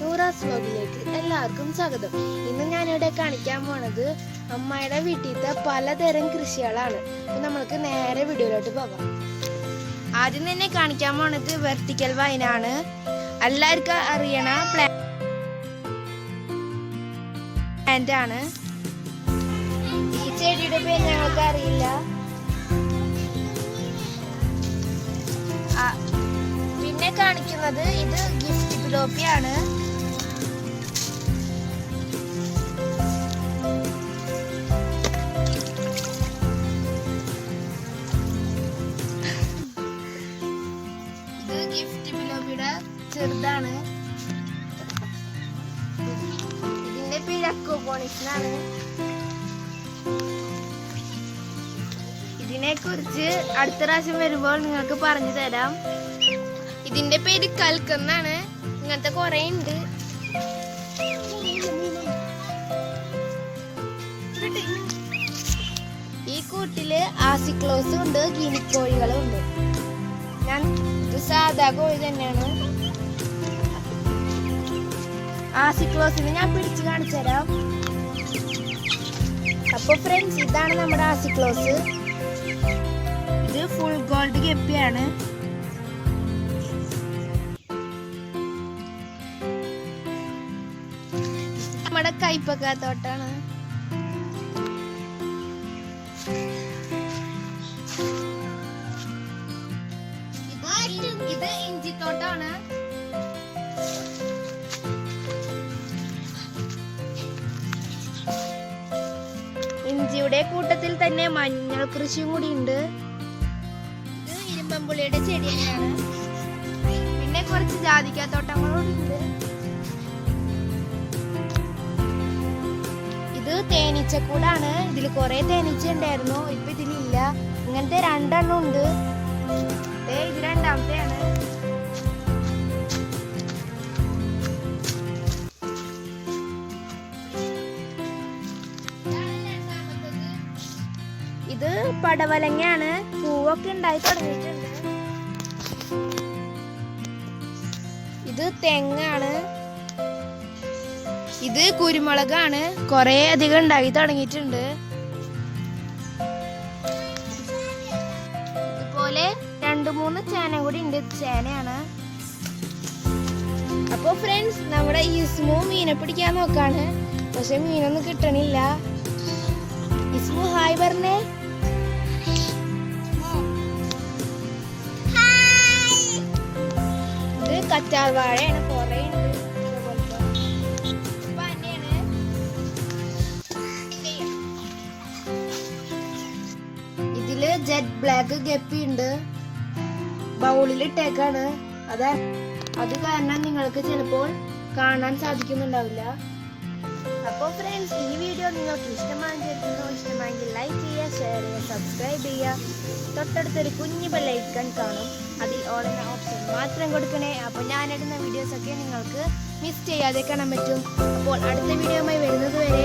നൂറാസ് വ്ലോഗിലേക്ക് എല്ലാവർക്കും സ്വാഗതം. ഇന്ന് ഞാനിവിടെ കാണിക്കാൻ പോണത് അമ്മയുടെ വീട്ടിലത്തെ പലതരം കൃഷികളാണ്. അപ്പൊ നമ്മൾക്ക് നേരെ വീഡിയോയിലോട്ട് പോകാം. ആദ്യം തന്നെ കാണിക്കാൻ പോണത് വെർട്ടിക്കൽ വൈനാണ്. എല്ലാവർക്കും അറിയണ പ്ലാന്റ് ആണ്. ഈ ചെടിയുടെ പേര് ഞങ്ങൾക്ക് അറിയില്ല കാണിക്കുന്നത്. ഇത് ഗിഫ്റ്റ് പിലോപ്പിയാണ് ഇത് ഗിഫ്റ്റ് പിലോപ്പിയുടെ ചെറുതാണ്. ഇതിന്റെ പേര് അക്കോപോണിക്സിനാണ് ഇതിനെ കുറിച്ച് അടുത്ത പ്രാവശ്യം വരുമ്പോൾ നിങ്ങൾക്ക് പറഞ്ഞു തരാം. ഇതിന്റെ പേര് കൽക്കെന്നാണ്. ഇങ്ങനത്തെ കൊറേ ഉണ്ട്. ഈ കൂട്ടിൽ ആസിക്ലോസും ഉണ്ട് ഗിനിക്കോഴികളും ഉണ്ട്. ഞാൻ ഇത് സാധാ കോഴി തന്നെയാണ്. ആസിക്ലോസിനെ ഞാൻ പിടിച്ച് കാണിച്ചു തരാം. അപ്പൊ ഫ്രണ്ട്സ് ഇതാണ് നമ്മുടെ ആസിക്ലോസ്. ഇത് ഫുൾ ഗോൾഡ് ഗപ്പിയാണ്. നമ്മുടെ കൈപ്പക്കാത്തോട്ടാണ്. ഇത് ഇത് ഇഞ്ചിത്തോട്ടാണ്. ഇഞ്ചിയുടെ കൂട്ടത്തിൽ തന്നെ മഞ്ഞൾ കൃഷിയും കൂടി ഉണ്ട്. ഇത് ഇരുമ്പമ്പുളിയുടെ ചെടി തന്നെയാണ്. പിന്നെ കുറച്ച് ജാതിക്കാത്തോട്ടങ്ങളും തേനീച്ചക്കൂടാണ് ഇതിൽ കുറെ തേനീച്ച ഉണ്ടായിരുന്നു ഇപ്പൊ ഇതിലില്ല. ഇങ്ങനത്തെ രണ്ടെണ്ണം ഉണ്ട്. ഇത് രണ്ടാമത്തെയാണ്. ഇത് പടവലങ്ങയാണ്. പൂവൊക്കെ ഉണ്ടായി തുടങ്ങിയിട്ടുണ്ട്. ഇത് തെങ്ങാണ്. ഇത് കുരുമുളകാണ്. കുറെ അധികം ഉണ്ടായി തുടങ്ങിയിട്ടുണ്ട്. ഇതുപോലെ രണ്ടു മൂന്ന് ചേന കൂടി ഉണ്ട്. ചേനയാണ്. അപ്പൊ ഫ്രണ്ട്സ് നമ്മുടെ ഇസ്മു മീനെ പിടിക്കാൻ നോക്കാണ്. പക്ഷെ മീനൊന്നും കിട്ടണില്ല. ഇസ്മു ഹായ് പറഞ്ഞേ. ഇത് കറ്റാർ വാഴയാണ് ജെറ്റ് ബ്ലാക്ക് ഗപ്പി ഉണ്ട്. ബൗളിൽ ഇട്ടേക്കാണ്. അതെ അത് കാരണം നിങ്ങൾക്ക് ചിലപ്പോൾ കാണാൻ സാധിക്കുന്നുണ്ടാവില്ല. അപ്പോൾ ഫ്രണ്ട്സ് ഈ വീഡിയോ നിങ്ങൾക്ക് ഇഷ്ടമായിരിക്കുന്നു ഇഷ്ടമായെങ്കിൽ ലൈക്ക് ചെയ്യുക ഷെയർ ചെയ്യുക സബ്സ്ക്രൈബ് ചെയ്യുക. തൊട്ടടുത്തൊരു കുഞ്ഞു ബെല്ലൈക്കൺ കാണും. അതിൽ ഓൾ എന്ന ഓപ്ഷൻ മാത്രം കൊടുക്കണേ. അപ്പോൾ ഞാനിടുന്ന വീഡിയോസ് ഒക്കെ നിങ്ങൾക്ക് മിസ് ചെയ്യാതെ കാണാൻ പറ്റും. അപ്പോൾ അടുത്ത വീഡിയോയുമായി വരുന്നത് വരെ